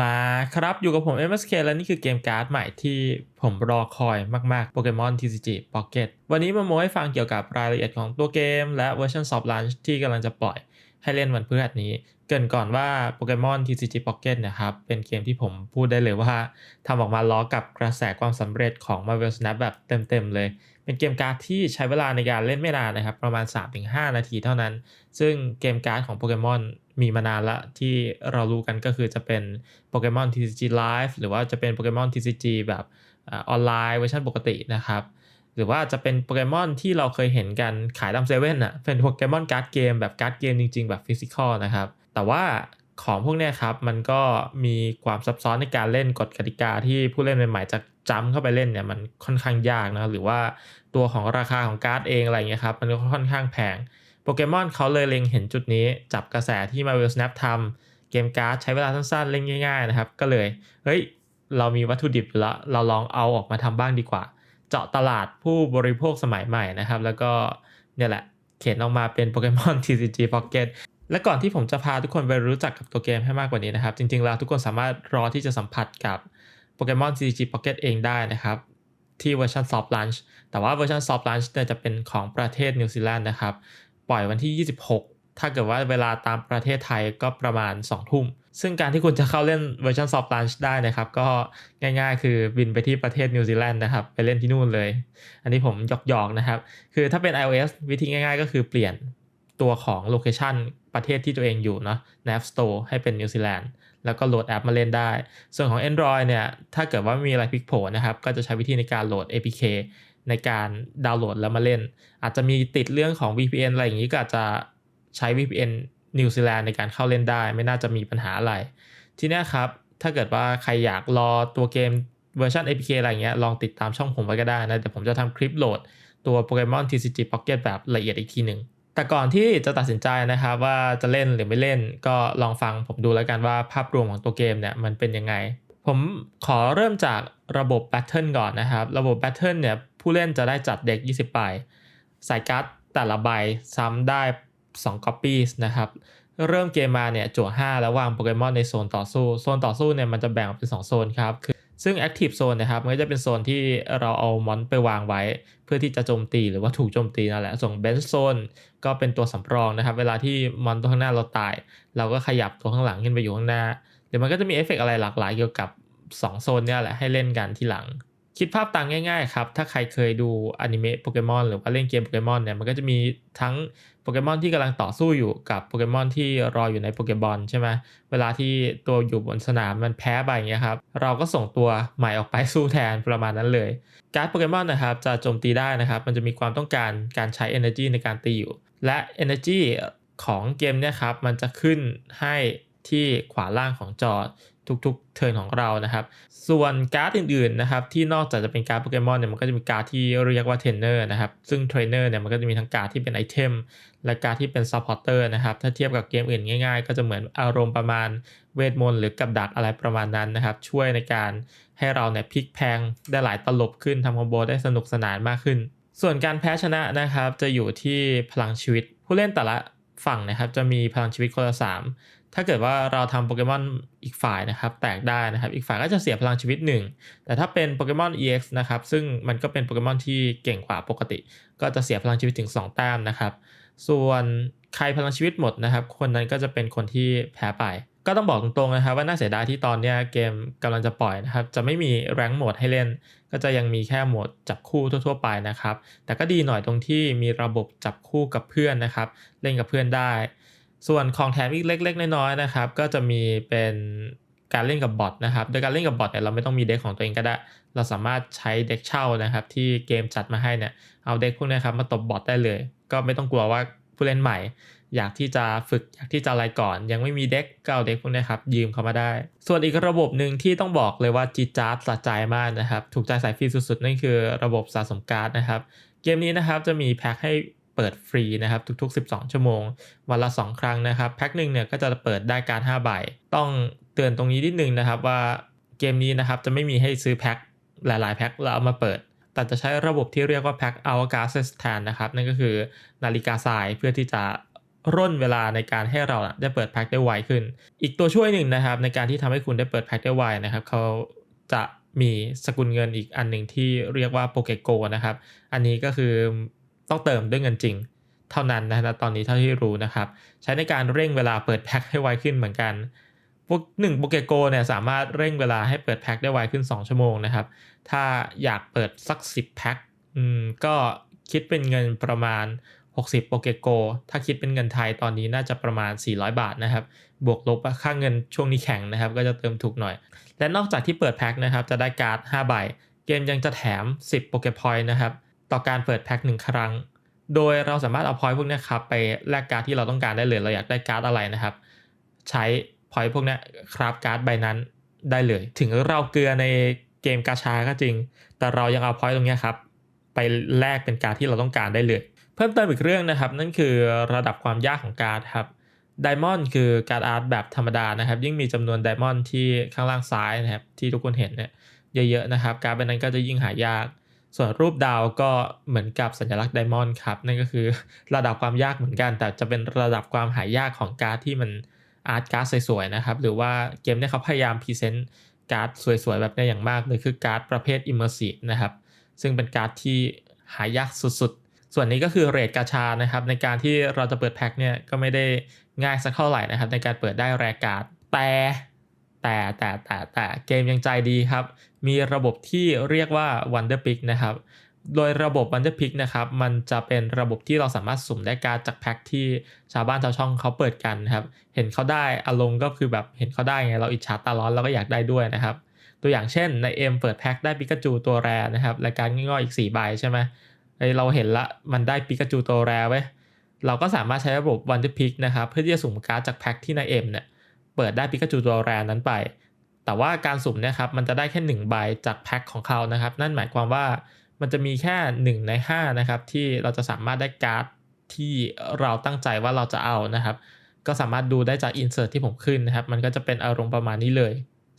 มาครับอยู่กับผม MSK และนี่คือเกมการ์ดใหม่ที่ผมรอคอยมากๆ Pokemon TCG Pocket วันนี้มาโมให้ฟังเกี่ยวกับรายละเอียดของตัวเกม และเวอร์ชัน Soft Launch ที่กำลังจะปล่อยให้เล่นวันพฤหัสนี้ เกินก่อนว่า Pokemon TCG Pocket เนะครับ เป็นเกมที่ผมพูดได้เลยว่าทำออกมาล้อกับกระแสความสำเร็จของ Marvel Snap แบบเต็มๆเลย เป็นเกมการ์ดที่ใช้เวลาในการเล่นไม่นานนะครับ ประมาณ 3-5 นาทีเท่านั้น ซึ่งเกมการ์ดของโปเกมอนมีมานานละที่เรารู้กันก็คือจะเป็นโปเกมอน TCG Live หรือว่าจะเป็นโปเกมอน TCG แบบออนไลน์เวอร์ชันปกตินะครับ หรือว่าจะเป็นโปเกมอนที่เราเคยเห็นกันขายตามเซเว่นอะเป็นโปเกมอนการ์ดเกมแบบการ์ดเกมจริง ๆ แบบฟิสิกอลนะครับ แต่ว่า ของพวกเนี้ยครับมันก็มีความซับซ้อนในการเล่นกฎกติกาที่ผู้เล่นใหม่ๆจะจำเข้าไปเล่นเนี่ยมันค่อนข้างยากนะหรือว่าตัวของราคาของการ์ดเองอะไรเงี้ยครับมันก็ค่อนข้างแพงโปเกมอนเขาเลยเล็งเห็นจุดนี้ จับกระแสที่ Marvel Snap ทำเกมการ์ดใช้เวลาสั้นๆ เล่นง่ายๆนะครับก็เลยเฮ้ยเรามีวัตถุดิบอยู่แล้วเราลองเอาออกมาทำบ้างดีกว่า เจาะตลาดผู้บริโภคสมัยใหม่นะครับแล้วก็เนี่ยแหละเขียนออกมาเป็นโปเกมอน TCG Pocket และก่อนที่ผมจะพาทุกคนไปรู้จักกับตัวเกมให้มากกว่านี้นะครับ จริงๆแล้วทุกคนสามารถรอที่จะสัมผัสกับโปเกมอน CG Pocket เองได้นะครับ ที่เวอร์ชัน Soft Launch แต่ว่าเวอร์ชัน Soft Launch เนี่ยจะเป็นของประเทศนิวซีแลนด์นะครับ ปล่อยวันที่ 26 ถ้าเกิดว่าเวลาตามประเทศไทยก็ประมาณ 2 ทุ่ม ซึ่งการที่คุณจะเข้าเล่นเวอร์ชัน Soft Launch ได้นะครับ ก็ง่ายๆ คือบินไปที่ประเทศนิวซีแลนด์นะครับ ไปเล่นที่นู่นเลย อันนี้ผมหยอกๆนะครับ คือถ้าเป็น iOS วิธีง่าย ๆ ก็คือเปลี่ยนตัวของโลเคชัน ประเทศที่ตัวเองอยู่เนาะใน App Store ให้เป็นนิวซีแลนด์แล้วก็โหลดแอปมาเล่นได้ ส่วนของ Android เนี่ย ถ้าเกิดว่าไม่มีอะไรพลิกโผนะครับ ก็จะใช้วิธีในการโหลด APK ในการดาวน์โหลดแล้วมาเล่น อาจจะมีติดเรื่องของ VPN อะไรอย่างนี้ก็อาจจะใช้ VPN นิวซีแลนด์ในการเข้าเล่นได้ ไม่น่าจะมีปัญหาอะไร ที่นี้ครับ ถ้าเกิดว่าใครอยากรอตัวเกมเวอร์ชัน APK อะไรเงี้ย ลองติดตามช่องผมไว้ก็ได้นะ เดี๋ยวผมจะทำคลิปโหลดตัว Pokemon TCG Pocket แบบละเอียดอีกทีหนึ่ง แต่ก่อนที่จะตัดสินใจนะครับว่าจะเล่นหรือไม่เล่นก็ลองฟังผมดูแล้วกันว่าภาพรวมของตัวเกมเนี่ยมันเป็นยังไง ผมขอเริ่มจากระบบ Battle ก่อนนะครับ ระบบ Battle เนี่ยผู้เล่นจะได้จัดเด็ก 20ใบใส่การ์ดแต่ละใบซ้ำได้2 copies นะครับ เริ่มเกมมาเนี่ยจั่ว5แล้ววางโปเกมอนในโซนต่อสู้ โซนต่อสู้เนี่ยมันจะแบ่งออกเป็น 2 โซนครับคือ ซึ่ง Active Zone นะครับมันก็จะเป็นโซนที่เราเอามอนไปวางไว้ เพื่อที่จะโจมตีหรือว่าถูกโจมตีนั่นแหละ ส่ง Bench Zone ก็เป็นตัวสำรองนะครับ เวลาที่มอนตัวข้างหน้าเราตาย เราก็ขยับตัวข้างหลังขึ้นไปอยู่ข้างหน้าเดี๋ยวมันก็จะมีเอฟเฟกอะไรหลากหลายเกี่ยวกับ 2 โซนเนี่ยแหละให้เล่นกันทีหลัง คิดภาพตามง่ายๆครับ ถ้าใครเคยดูอนิเมะโปเกมอนหรือว่าเล่นเกมโปเกมอนเนี่ยมันก็จะมีทั้งโปเกมอนที่กำลังต่อสู้อยู่กับโปเกมอนที่รออยู่ในโปเกบอลใช่ไหมเวลาที่ตัวอยู่บนสนามมันแพ้ไปอย่างเงี้ยครับเราก็ส่งตัวใหม่ออกไปสู้แทนประมาณนั้นเลย การ์ดโปเกมอนนะครับจะโจมตีได้นะครับ มันจะมีความต้องการการใช้ energy ในการตีอยู่ และ energy ของเกมเนี่ยครับมันจะขึ้นให้ที่ขวาล่างของจอ ทุกๆเทิร์นของเรานะครับ ส่วนการ์ดอื่นๆนะครับที่นอกจากจะเป็นการ์ดโปเกมอนเนี่ยมันก็จะมีการ์ดที่เรียกว่าเทรนเนอร์นะครับซึ่งเทรนเนอร์เนี่ยมันก็จะมีทั้งการ์ดที่เป็นไอเทมและการ์ดที่เป็นซัพพอร์เตอร์นะครับถ้าเทียบกับเกมอื่นง่ายๆ ก็จะเหมือนอารมณ์ประมาณเวทมนต์หรือกับดักอะไรประมาณนั้นนะครับ ช่วยในการให้เราเนี่ยพลิกแพงได้หลายตลบขึ้นทำคอมโบได้สนุกสนานมากขึ้น ส่วนการแพ้ชนะนะครับจะอยู่ที่พลังชีวิตผู้เล่นแต่ละฝั่งนะครับจะมีพลังชีวิตคนละ3 ถ้าเกิดว่าเราทำโปเกมอนอีกฝ่ายนะครับ แตกได้นะครับ อีกฝ่ายก็จะเสียพลังชีวิต 1 แต่ถ้าเป็นโปเกมอน EX นะครับ ซึ่งมันก็เป็นโปเกมอนที่เก่งกว่าปกติ ก็จะเสียพลังชีวิตถึง 2 แต้มนะครับ ส่วนใครพลังชีวิตหมดนะครับ คนนั้นก็จะเป็นคนที่แพ้ไป ก็ต้องบอกตรงๆนะครับว่าน่าเสียดายที่ตอนนี้เกมกำลังจะปล่อยนะครับ จะไม่มีแรงโหมดให้เล่น ก็จะยังมีแค่โหมดจับคู่ทั่ว ๆ ไปนะครับ แต่ก็ดีหน่อยตรงที่มีระบบจับคู่กับเพื่อนนะครับ เล่นกับเพื่อนได้ ส่วนของแถมอีกเล็ก ๆ น้อยๆนะครับ ก็จะมีเป็นการเล่นกับบอทนะครับ โดยการเล่นกับบอทเนี่ยเราไม่ต้องมีเด็กของตัวเองก็ได้ เราสามารถใช้เด็กเช่านะครับ ที่เกมจัดมาให้เนี่ย เอาเด็กพวกนี้ครับมาตบบอทได้เลย ก็ไม่ต้องกลัวว่าผู้เล่นใหม่ อยากที่จะฝึกอยากที่จะอะไรก่อน ยังไม่มีเด็กก็เอาเด็กพวกนี้ครับยืมเข้ามาได้ ส่วนอีกระบบหนึ่งที่ต้องบอกเลยว่าจีจาร์ดสะใจมากนะครับ ถูกใจสายฟรีสุดๆนั่นคือระบบสะสมการ์ดนะครับ เกมนี้นะครับจะมีแพ็คให้ เปิดฟรีนะครับทุกๆ 12 ชั่วโมง วันละ 2 ครั้งนะครับ แพ็คหนึ่งเนี่ยก็จะเปิดได้การ5ใบต้องเตือนตรงนี้นิดนึงนะครับว่าเกมนี้นะครับจะไม่มีให้ซื้อแพ็คหลายๆแพ็คแล้วเอามาเปิด แต่จะใช้ระบบที่เรียกว่าแพ็คอวกาศแทนนะครับ นั่นก็คือนาฬิกาทรายเพื่อที่จะร่นเวลาในการให้เราได้เปิดแพ็คได้ไวขึ้น อีกตัวช่วยหนึ่งนะครับ ในการที่ทำให้คุณได้เปิดแพ็คได้ไวนะครับเขาจะมีสกุลเงินอีกอันหนึ่งที่เรียกว่าโปเกโกนะครับ อันนี้ก็คือ ต้องเติมด้วยเงินจริง เท่านั้นนะตอนนี้เท่าที่รู้นะครับ ใช้ในการเร่งเวลาเปิดแพ็คให้ไวขึ้นเหมือนกันพวกหนึ่งโปเกโกเนี่ยสามารถเร่งเวลาให้เปิดแพ็คได้ไวขึ้น 2 ชั่วโมงนะครับ ถ้าอยากเปิดสัก 10แพ็คอืมก็คิดเป็นเงินประมาณ 60โปเกโกถ้าคิดเป็นเงินไทยตอนนี้น่าจะประมาณ 400 บาทนะครับ บวกลบค่าเงินช่วงนี้แข็งนะครับ ก็จะเติมถูกหน่อย และนอกจากที่เปิดแพ็คนะครับ จะได้การ์ด 5 ใบ เกมยังจะแถม 10โปเกพอยต์นะครับ ต่อการเปิดแพ็ค1ครั้ง โดยเราสามารถเอาพอยต์พวกนี้ครับไปแลกการ์ดที่เราต้องการได้เลย เราอยากได้การ์ดอะไรนะครับ ใช้พอยต์พวกนี้คราฟการ์ดใบนั้นได้เลย ถึงเราเกลือในเกมกาชาก็จริง แต่เรายังเอาพอยต์ตรงนี้ครับไปแลกเป็นการ์ดที่เราต้องการได้เลย เพิ่มเติมอีกเรื่องนะครับ นั่นคือระดับความยากของการ์ดครับไดมอนด์คือการ์ดอาร์ตแบบธรรมดานะครับ ยิ่งมีจำนวนไดมอนด์ที่ข้างล่างซ้ายนะครับที่ทุกคนเห็นเนี่ยเยอะๆนะครับ การ์ดใบนั้นก็จะยิ่งหายาก ส่วนรูปดาวก็เหมือนกับสัญลักษณ์ไดมอนด์ครับ นั่นก็คือระดับความยากเหมือนกัน แต่จะเป็นระดับความหายากของการ์ดที่มันอาร์ตการ์ดสวยๆนะครับ หรือว่าเกมเนี่ยเขาพยายามพรีเซนต์การ์ดสวยๆ แบบนี้อย่างมากเลยคือการ์ดประเภท Immersive นะครับ ซึ่งเป็นการ์ดที่หายากสุดๆ ส่วนนี้ก็คือเรทกาชานะครับ ในการที่เราจะเปิดแพ็คเนี่ยก็ไม่ได้ง่ายสักเท่าไหร่นะครับ ในการเปิดได้แรการ์ดแต่ แต่แต่แต่แต่เกมยังใจดีครับ มีระบบที่เรียกว่า Wonder Pick นะครับ โดยระบบ Wonder Pick นะครับ มันจะเป็นระบบที่เราสามารถสุ่มได้การจากแพ็คที่ชาวบ้านชาวช่องเขาเปิดกันนะครับ เห็นเขาได้อารมณ์ก็คือแบบเห็นเขาได้ไงเราอิจฉาตาร้อนเราก็อยากได้ด้วยนะครับ ตัวอย่างเช่นในเอ็มเปิดแพ็คได้ปิกาจูตัวแรนะครับรายการง่อยๆอีก4ใบใช่ไหมเราเห็นละมันได้ปิกาจูตัวแรไว้เราก็สามารถใช้ระบบ Wonder Pick นะครับเพื่อที่จะสุ่มการ์ดจากแพ็คที่ในเอ็มเนี่ย เปิดได้ปิกาจูตัวแรนั้นไป แต่ว่าการสุ่มเนี่ยครับมันจะได้แค่1ใบจากแพ็คของเขานะครับ นั่นหมายความว่ามันจะมีแค่ 1 ใน5นะครับที่เราจะสามารถได้การ์ดที่เราตั้งใจว่าเราจะเอานะครับ ก็สามารถดูได้จาก insert ที่ผมขึ้นนะครับ มันก็จะเป็นอารมณ์ประมาณนี้เลย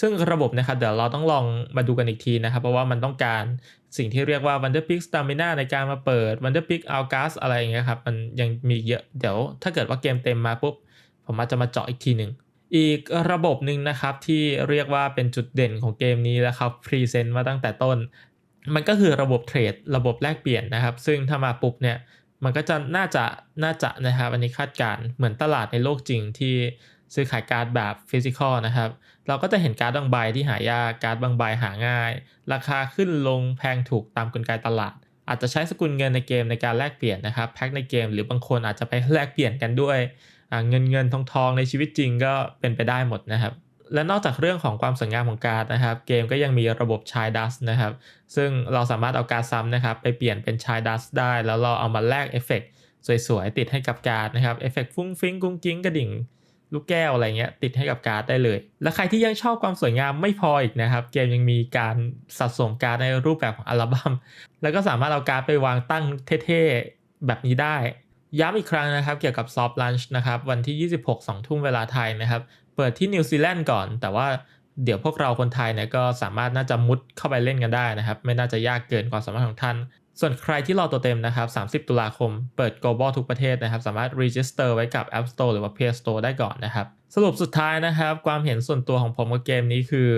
ซึ่งระบบนะครับเดี๋ยวเราต้องลองมาดูกันอีกทีนะครับ เพราะว่ามันต้องการสิ่งที่เรียกว่า Wonder Pick Stamina ในการมาเปิด Wonder Pick o u t g a s อะไรอย่างเงี้ยครับ มันยังมีเยอะ เดี๋ยวถ้าเกิดว่าเกมเต็มมาปุ๊บ ผมอาจจะมาเจาะอีกทีหนึ่ง อีกระบบหนึ่งนะครับที่เรียกว่าเป็นจุดเด่นของเกมนี้แล้วครับพรีเซนต์มาตั้งแต่ต้น มันก็คือระบบเทรดระบบแลกเปลี่ยนนะครับ ซึ่งถ้ามาปุ๊บเนี่ยมันก็จะน่าจะน่าจะนะครับอันนี้คาดการเหมือนตลาดในโลกจริงที่ซื้อขายการ์ดแบบฟิสิกอลนะครับ เราก็จะเห็นการ์ดบางใบที่หายากการ์ดบางใบหาง่าย ราคาขึ้นลงแพงถูกตามกลไกตลาด อาจจะใช้สกุลเงินในเกมในการแลกเปลี่ยนนะครับแพ็คในเกมหรือบางคนอาจจะไปแลกเปลี่ยนกันด้วย เงินเงินทองทองในชีวิตจริงก็เป็นไปได้หมดนะครับ และนอกจากเรื่องของความสวยงามของการ์ดนะครับ เกมก็ยังมีระบบชายดัสนะครับ ซึ่งเราสามารถเอาการ์ดซ้ำนะครับ ไปเปลี่ยนเป็นชายดัสได้ แล้วเราเอามาแลกเอฟเฟกสวยๆ ติดให้กับการ์ดนะครับเอฟเฟกฟุ้งฟิ้งกุ้งกิ้งกระดิ่งลูกแก้วอะไรเงี้ยติดให้กับการ์ดได้เลย และใครที่ยังชอบความสวยงามไม่พออีกนะครับ เกมยังมีการสะสมการ์ดในรูปแบบของอัลบั้มแล้วก็สามารถเอาการ์ดไปวางตั้งเท่ๆแบบนี้ได้ ย้ำอีกครั้งนะครับเกี่ยวกับซอฟต์ลันช์นะครับวันที่ 26 2 ทุ่มเวลาไทยนะครับ เปิดที่นิวซีแลนด์ก่อน แต่ว่าเดี๋ยวพวกเราคนไทยเนี่ยก็สามารถน่าจะมุดเข้าไปเล่นกันได้นะครับ ไม่น่าจะยากเกินความสามารถของท่าน ส่วนใครที่รอตัวเต็มนะครับ 30 ตุลาคม เปิด global ทุกประเทศนะครับ สามารถ register ไว้กับ App Store หรือว่า Play Store ได้ก่อนนะครับ สรุปสุดท้ายนะครับ ความเห็นส่วนตัวของผมกับเกมนี้คือ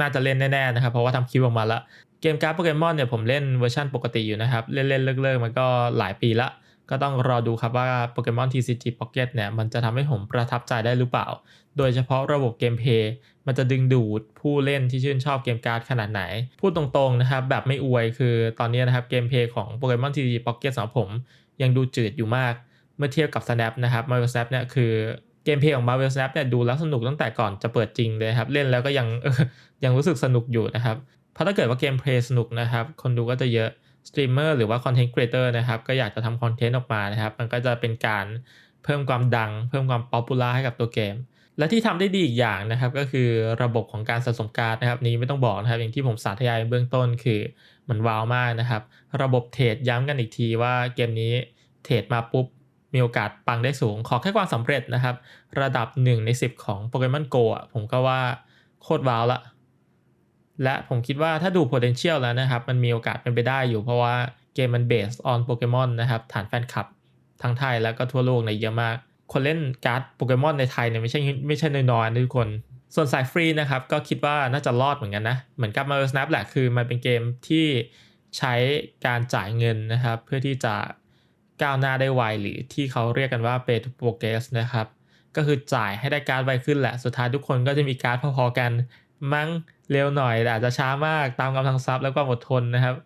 น่าจะเล่นแน่ๆนะครับ เพราะว่าทำคลิปออกมาแล้วเกมการ์ดโปเกมอนเนี่ยผมเล่นเวอร์ชันปกติอยู่นะครับ เล่นๆเลิกๆมันก็หลายปีละ ก็ต้องรอดูครับว่า Pokemon TCG Pocket เนี่ยมันจะทำให้ผมประทับใจได้หรือเปล่า โดยเฉพาะระบบเกมเพย์มันจะดึงดูดผู้เล่นที่ชื่นชอบเกมการ์ดขนาดไหน พูดตรงๆนะครับแบบไม่อวยคือตอนนี้นะครับเกมเพย์ของ Pokemon TCG Pocket สำหรับผมยังดูจืดอยู่มาก เมื่อเทียบกับ Snap นะครับ Marvel Snap เนี่ยคือเกมเพย์ของ Marvel Snap เนี่ยดูแล้วสนุกตั้งแต่ก่อนจะเปิดจริงเลยครับ เล่นแล้วก็ยังยังรู้สึกสนุกอยู่นะครับเพราะถ้าเกิดว่าเกมเพลย์สนุกนะครับ คนดูก็จะเยอะ สตรีมเมอร์หรือว่าคอนเทนต์ครีเอเตอร์นะครับก็อยากจะทำคอนเทนต์ออกมานะครับ มันก็จะเป็นการเพิ่มความดัง เพิ่มความป๊อปปูล่าให้กับตัวเกม และที่ทำได้ดีอีกอย่างนะครับ ก็คือระบบของการสะสมการ์ดนะครับ นี้ไม่ต้องบอกนะครับ อย่างที่ผมสาธยายเบื้องต้นคือมันว้าวมากนะครับ ระบบเทรดย้ำกันอีกทีว่าเกมนี้เทรดมาปุ๊บมีโอกาสปังได้สูง ขอแค่ความสำเร็จนะครับ ระดับ 1 ใน 10 ของ Pokemon Go อะผมก็ว่าโคตรว้าวละ และผมคิดว่าถ้าดู potential แล้วนะครับ มันมีโอกาสเป็นไปได้อยู่เพราะว่าเกมมัน based on Pokemon นะครับ ฐานแฟนคลับ ทั้งไทยแล้วก็ทั่วโลกในเยอะมาก คนเล่นการ์ดโปเกมอนในไทยเนี่ยไม่ใช่ไม่ใช่น้อยๆนะทุกคน ส่วนสายฟรีนะครับ ก็คิดว่าน่าจะรอดเหมือนกันนะ เหมือนกับ Marvel Snap แหละคือมันเป็นเกมที่ใช้การจ่ายเงินนะครับ เพื่อที่จะก้าวหน้าได้ไวหรือที่เขาเรียกกันว่า pay to progress นะครับก็คือจ่ายให้ได้การ์ดไวขึ้นแหละ สุดท้ายทุกคนก็จะมีการ์ดพอๆกัน มั้งเร็วหน่อยแต่อาจจะช้ามากตามกำลังทรัพย์และความอดทนนะครับ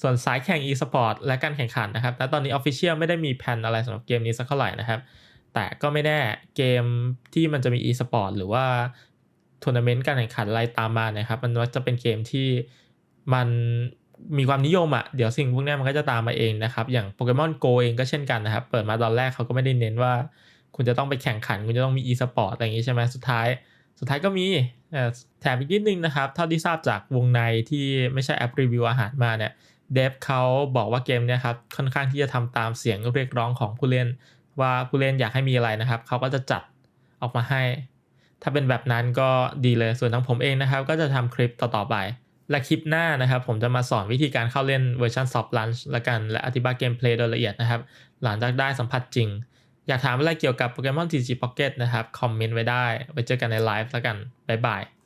ส่วนสายแข่ง e-sport และการแข่งขันนะครับณตอนนี้ Official ไม่ได้มีแผนอะไรสำหรับเกมนี้สักเท่าไหร่นะครับ แต่ก็ไม่แน่เกมที่มันจะมี e-sport หรือว่าทัวร์นาเมนต์การแข่งขันอะไรตามมานะครับ มันจะเป็นเกมที่มันมีความนิยมอะ่ะ เดี๋ยวสิ่งพวกนี้มันก็จะตามมาเองนะครับ อย่าง Pokemon Go เองก็เช่นกันนะครับ เปิดมาตอนแรกเขาก็ไม่ได้เน้นว่า คุณจะต้องไปแข่งขัน คุณจะต้องมี e-sport อะไรอย่างนี้ใช่ไหมสุดท้าย สุดท้ายก็มี แถมอีกนิดนึงนะครับ เท่าที่ทราบจากวงในที่ไม่ใช่แอปรีวิวอาหารมาเนี่ยเดฟเขาบอกว่าเกมเนี่ยครับค่อนข้างที่จะทำตามเสียงเรียกร้องของผู้เล่น ว่าผู้เล่นอยากให้มีอะไรนะครับ เขาก็จะจัดออกมาให้ ถ้าเป็นแบบนั้นก็ดีเลยส่วนทางผมเองนะครับ ก็จะทำคลิปต่อๆไป และคลิปหน้านะครับ ผมจะมาสอนวิธีการเข้าเล่นเวอร์ชัน Soft Launch ละกันและอธิบายเกมเพลย์โดยละเอียดนะครับ หลังจากได้สัมผัสจริง อยากถามอะไรเกี่ยวกับ Pokemon TG Pocket นะครับ คอมเมนต์ไว้ได้ ไว้เจอกันในไลฟ์แล้วกัน บ๊ายบาย